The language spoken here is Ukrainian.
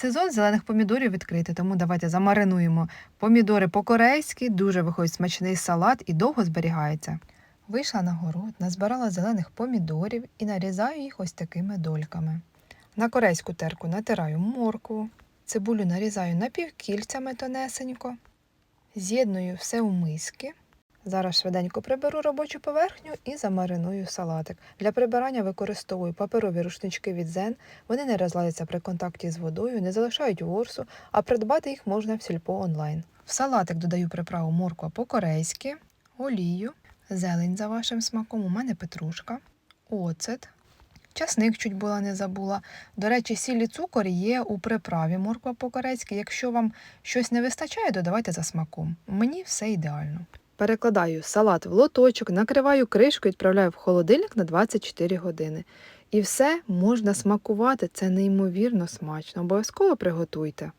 Сезон зелених помідорів відкритий, тому давайте замаринуємо помідори по-корейськи, дуже виходить смачний салат і довго зберігається. Вийшла на город, назбирала зелених помідорів і нарізаю їх ось такими дольками. На корейську терку натираю моркву, цибулю нарізаю напівкільцями тонесенько, з'єдную все у миски. Зараз швиденько приберу робочу поверхню і замариную салатик. Для прибирання використовую паперові рушнички від Zen. Вони не розладяться при контакті з водою, не залишають ворсу, а придбати їх можна в сільпо онлайн. В салатик додаю приправу морква по-корейськи, олію, зелень за вашим смаком. У мене петрушка, оцет. Часник чуть була не забула. До речі, сіль і цукор є у приправі морква по-корейськи. Якщо вам щось не вистачає, додавайте за смаком. Мені все ідеально. Перекладаю салат в лоточок, накриваю кришку і відправляю в холодильник на 24 години. І все можна смакувати, це неймовірно смачно. Обов'язково приготуйте.